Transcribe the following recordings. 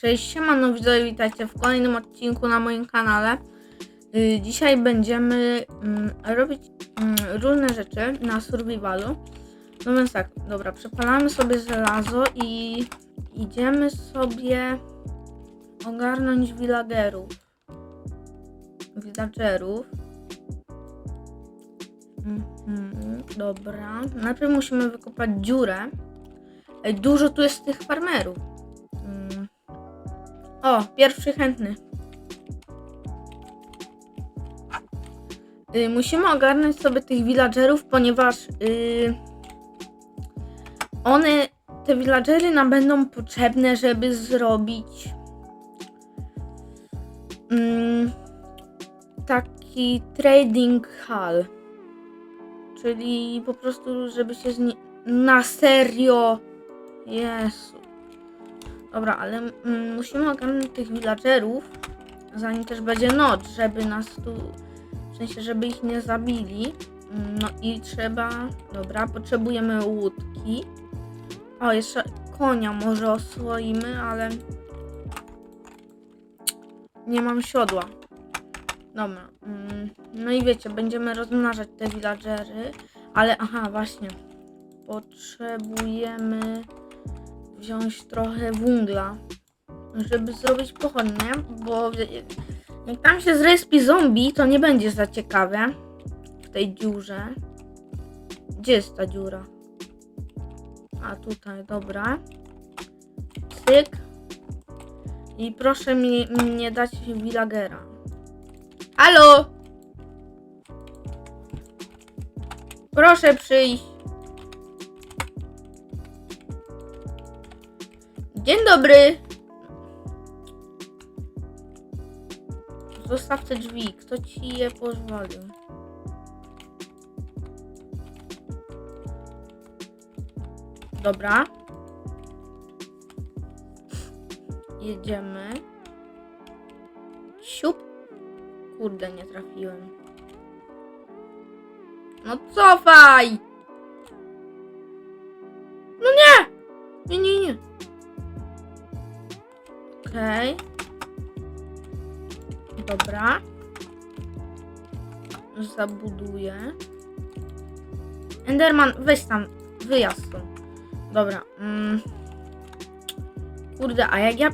Cześć, siemano widzowie, witajcie w kolejnym odcinku na moim kanale. Y, Dzisiaj będziemy mm, robić mm, różne rzeczy na survivalu. No więc tak, dobra, przepalamy sobie żelazo i idziemy sobie ogarnąć villagerów. Villagerów. Mhm, dobra, najpierw musimy wykopać dziurę. Dużo tu jest tych farmerów. O, pierwszy chętny. Y, musimy ogarnąć sobie tych villagerów, ponieważ y, one, te villagery nam będą potrzebne, żeby zrobić mm, taki trading hall. Czyli po prostu, żeby się z nie... Na serio! Jezu. Dobra, ale mm, musimy ogarnąć tych villagerów, zanim też będzie noc, żeby nas tu, w sensie, żeby ich nie zabili. Mm, No i trzeba, dobra, potrzebujemy łódki. O, jeszcze konia może oswoimy, ale nie mam siodła. Dobra, mm, no i wiecie, będziemy rozmnażać te villagery, ale aha, właśnie, potrzebujemy wziąć trochę węgla, żeby zrobić pochodnie, bo jak tam się zrespi zombie, to nie będzie za ciekawe w tej dziurze. Gdzie jest ta dziura? A tutaj, dobra. Cyk. I proszę mi mnie dać villagera. Halo! Proszę przyjść. Dzień dobry. Zostaw te drzwi. Kto ci je pozwolił? Dobra. Jedziemy. Siup. Kurde, nie trafiłem. No cofaj! No nie! Nie, nie, nie. Okej. Dobra. Zabuduję. Enderman, weź tam, wyjazd stąd. Dobra. Mm. Kurde, a jak ja...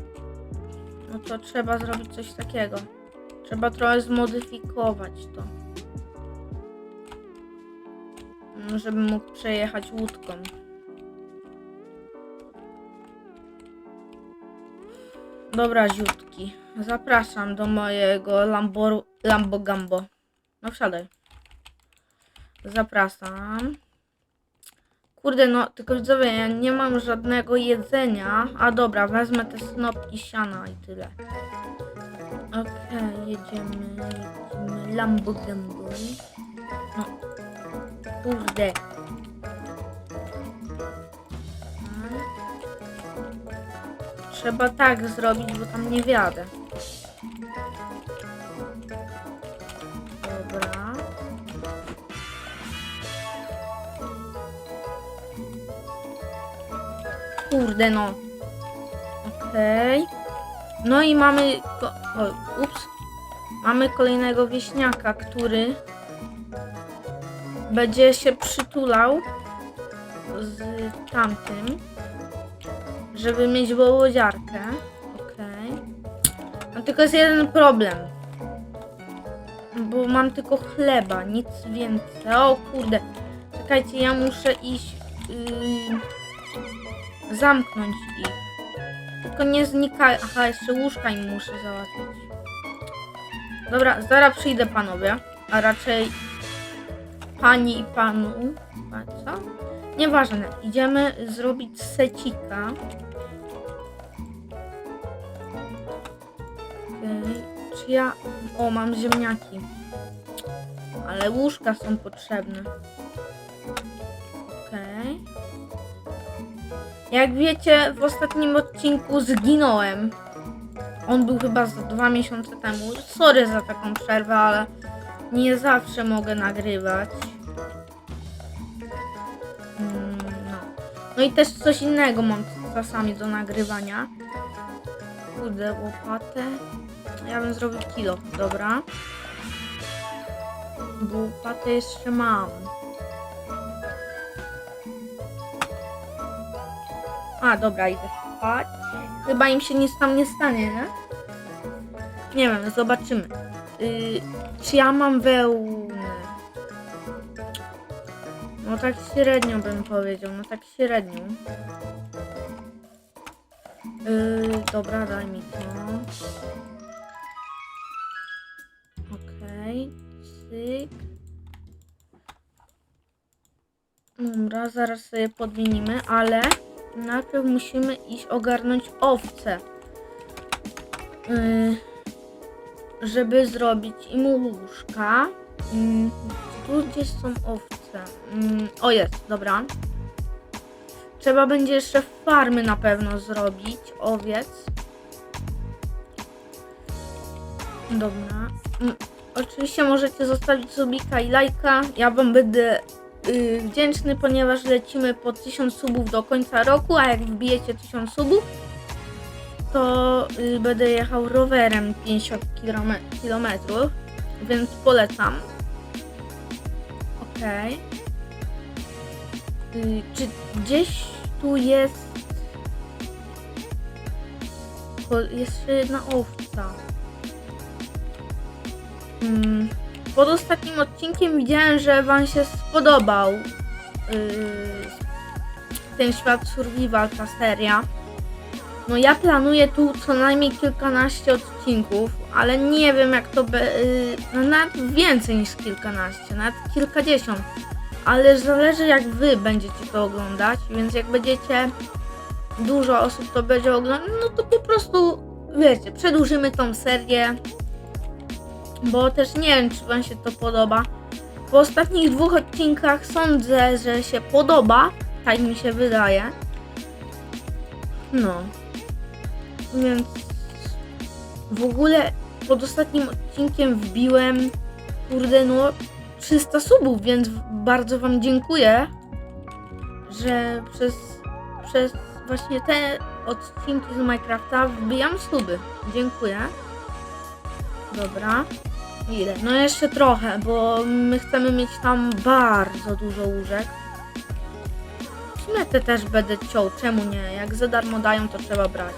No to trzeba zrobić coś takiego. Trzeba trochę zmodyfikować to. Mm, Żeby mógł przejechać łódką. Dobra, ziutki. Zapraszam do mojego Lambo, Lambo Gambo. No wsiadaj. Zapraszam. Kurde, no, tylko widzowie, ja nie mam żadnego jedzenia. A dobra, wezmę te snopki siana i tyle. Okej, jedziemy, jedziemy. Lambo Gambo. No. Kurde. Trzeba tak zrobić, bo tam nie wiadę. Dobra. Kurde no. Okej. No i mamy... Ko- o, ups. Mamy kolejnego wieśniaka, który będzie się przytulał z tamtym żeby mieć wołodziarkę. Okej. No tylko jest jeden problem. Bo mam tylko chleba, nic więcej. O kurde. Czekajcie, ja muszę iść yy, zamknąć ich. Tylko nie znikaj. Aha, jeszcze łóżka im muszę załatwić. Dobra, zaraz przyjdę panowie. A raczej pani i panu. Co? Nieważne, idziemy zrobić secika. Czy ja... O, mam ziemniaki. Ale łóżka są potrzebne. Okej. Jak wiecie, w ostatnim odcinku zginąłem. On był chyba z dwa miesiące temu. Sorry za taką przerwę, ale nie zawsze mogę nagrywać. Mm, No. no i też coś innego mam czasami do nagrywania. Kurde, łopatę. Ja bym zrobił kilo, dobra. Bo łopatę jeszcze mam. A, dobra, idę spać. Chyba im się nic tam nie stanie, nie? Nie wiem, zobaczymy. Yy, czy ja mam wełnę? No tak średnio bym powiedział, no tak średnio. Yy, dobra, daj mi to. Okej, cyk. Dobra, zaraz sobie podmienimy, ale najpierw musimy iść ogarnąć owce. Yy, żeby zrobić im łóżka. Yy, tu gdzieś są owce. Yy, o jest, dobra. Trzeba będzie jeszcze farmy na pewno zrobić, owiec. Dobra. Oczywiście możecie zostawić subika i lajka. Ja wam będę y, wdzięczny, ponieważ lecimy po 1000 subów do końca roku, a jak wbijecie 1000 subów, to y, będę jechał rowerem 50 km, kilometrów, więc polecam. Okej. Y, czy gdzieś tu jest. Jeszcze jedna owca. Mm, Pod ostatnim odcinkiem widziałem, że Wam się spodobał yy, ten świat survival, ta seria. No ja planuję tu co najmniej kilkanaście odcinków, ale nie wiem jak to będzie, no nawet więcej niż kilkanaście, nawet kilkadziesiąt ale zależy jak wy będziecie to oglądać, więc jak będziecie dużo osób to będzie oglądać, no to po prostu wiecie, przedłużymy tą serię, bo też nie wiem czy wam się to podoba. Po ostatnich dwóch odcinkach sądzę, że się podoba, tak mi się wydaje. No. Więc w ogóle pod ostatnim odcinkiem wbiłem kurde no 300 subów, więc bardzo Wam dziękuję, że przez, przez właśnie te odcinki z Minecrafta wbijam suby. Dziękuję. Dobra. Ile? No jeszcze trochę, bo my chcemy mieć tam bardzo dużo łóżek. Śmetę też będę ciął, czemu nie? Jak za darmo dają, to trzeba brać.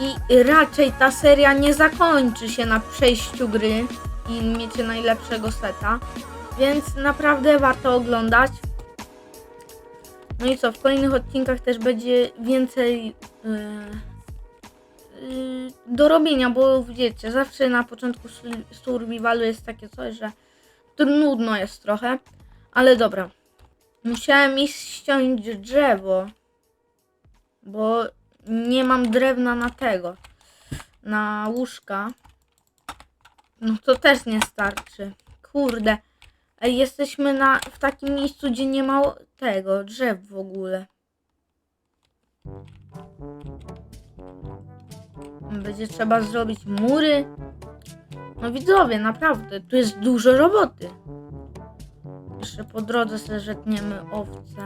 I raczej ta seria nie zakończy się na przejściu gry i miecie najlepszego seta, więc naprawdę warto oglądać. No i co, w kolejnych odcinkach też będzie więcej yy, do robienia, bo wiecie, zawsze na początku sur- survivalu jest takie coś, że nudno jest trochę, ale dobra. Musiałem iść ściąć drzewo, bo nie mam drewna na tego, na łóżka. No to też nie starczy. Kurde. Jesteśmy na, w takim miejscu, gdzie nie ma tego, drzew w ogóle. Będzie trzeba zrobić mury. No widzowie, naprawdę, tu jest dużo roboty. Jeszcze po drodze sobie owce.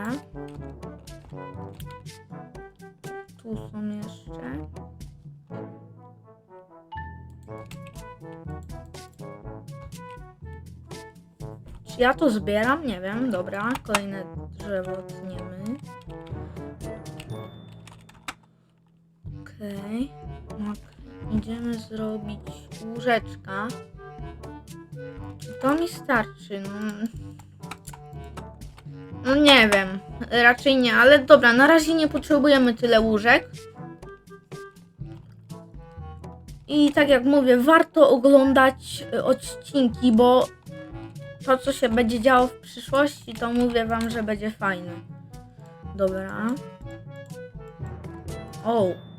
Tu są jeszcze. Czy ja to zbieram? Nie wiem. Dobra, kolejne drzewo Okej. Tak. Idziemy zrobić łóżeczka. To mi starczy? No, no nie wiem. Raczej nie, ale dobra, na razie nie potrzebujemy tyle łóżek. I tak jak mówię, warto oglądać y, odcinki, bo to, co się będzie działo w przyszłości, to mówię wam, że będzie fajne. Dobra. O.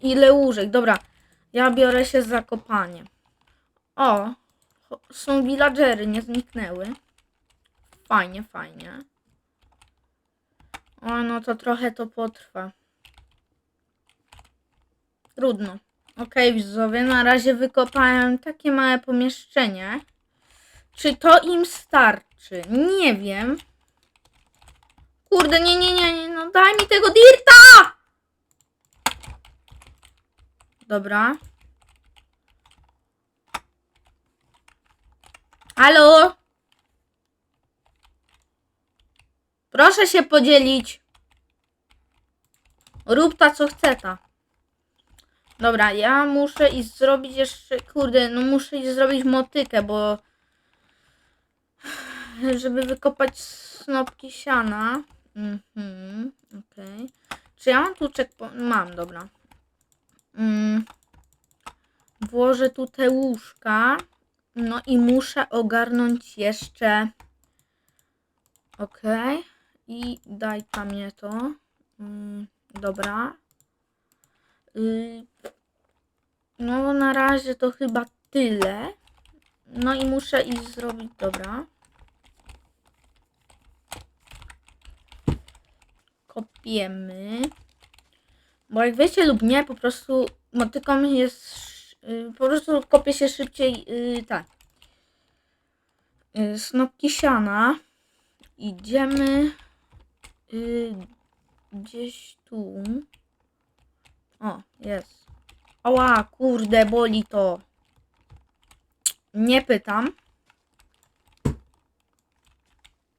Ile łóżek? Dobra. Ja biorę się za kopanie. O. Są villagery, nie zniknęły. Fajnie, fajnie. O, no to trochę to potrwa. Trudno. Okej, widzowie, na razie wykopałem takie małe pomieszczenie. Czy to im starczy? Nie wiem. Kurde, nie, nie, nie, nie, no daj mi tego dirta! Dobra. Halo? Proszę się podzielić. Rób ta co chce ta. Dobra, ja muszę iść zrobić jeszcze, kurde, no muszę iść zrobić motykę, bo żeby wykopać snopki siana. Mhm, okej. Czy ja mam tu checkpoint? Mam, dobra. Mm. Włożę tu te łóżka. No i muszę ogarnąć jeszcze. Okej. I daj mnie to. Mm, dobra. Y, no na razie to chyba tyle. No i muszę iść zrobić, dobra. Kopiemy. Bo jak wiecie lub nie, po prostu motyką jest. y, po prostu kopie się szybciej. y, tak. Y, snopki siana. Idziemy. y, gdzieś tu. O, jest. Ała, kurde, boli to. Nie pytam.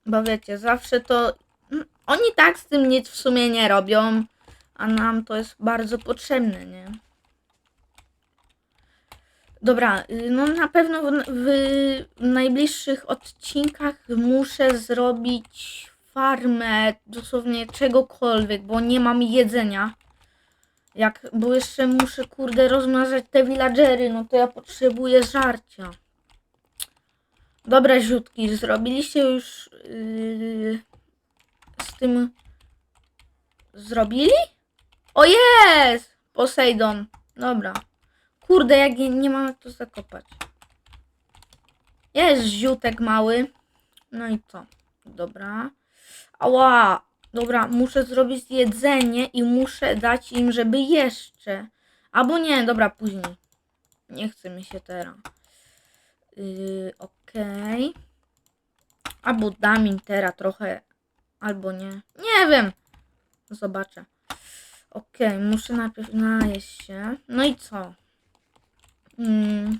Bo wiecie, zawsze to. mm, Oni tak z tym nic w sumie nie robią, a nam to jest bardzo potrzebne, nie? Dobra, y, no na pewno w, w najbliższych odcinkach muszę zrobić farmę dosłownie czegokolwiek, bo nie mam jedzenia. Jak, bo jeszcze muszę, kurde, rozmnażać te villagery, no to ja potrzebuję żarcia. Dobra, ziutki, zrobiliście już yy, z tym... Zrobili? O jest! Poseidon. Dobra. Kurde, jak nie, nie mam to zakopać. Jest ziutek mały. No i co? Dobra. Ała! Dobra, muszę zrobić jedzenie i muszę dać im, żeby jeszcze. Albo nie, dobra, później. Nie chce mi się teraz. Yy, Okej. Albo dam im teraz trochę. Albo nie. Nie wiem. Zobaczę. Okej, muszę najpierw najeść się. No i co? Mm,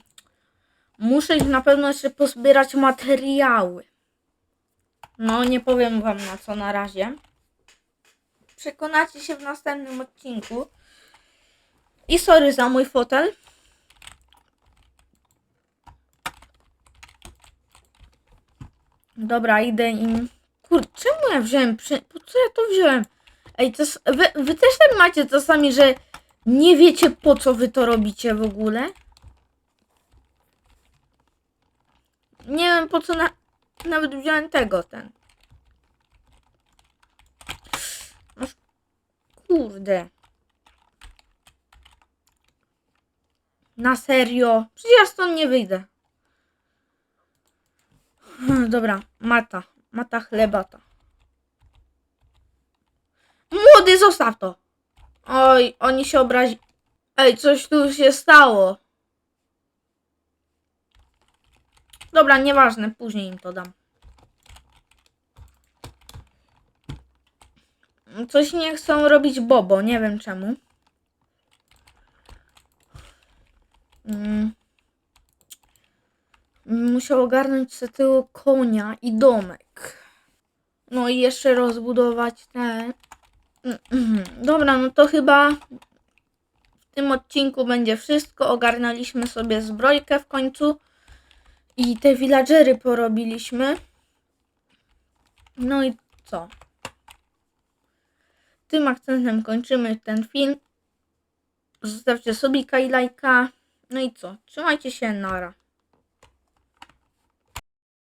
muszę na pewno jeszcze pozbierać materiały. No, nie powiem wam na co na razie. Przekonacie się w następnym odcinku. I sorry za mój fotel. Dobra, idę im. Kur, czemu ja wziąłem? Po co ja to wziąłem? Ej, s- wy, wy też tak macie czasami, że nie wiecie po co wy to robicie w ogóle? Nie wiem po co na... nawet wziąłem tego, ten. Kurde. Na serio? Przecież ja stąd nie wyjdę. Hmm, Dobra, mata. Mata chlebata. Młody, zostaw to. Oj, oni się obrazi... Ej, coś tu się stało. Dobra, nieważne, później im to dam. Coś nie chcą robić Bobo, nie wiem czemu. Mm. Musiał ogarnąć sobie tego konia i domek. No i jeszcze rozbudować te. Dobra, no to chyba w tym odcinku będzie wszystko. Ogarnęliśmy sobie zbrojkę w końcu. I te villagery porobiliśmy. No i co? Tym akcentem kończymy ten film. Zostawcie subika i lajka. No i co? Trzymajcie się, nara.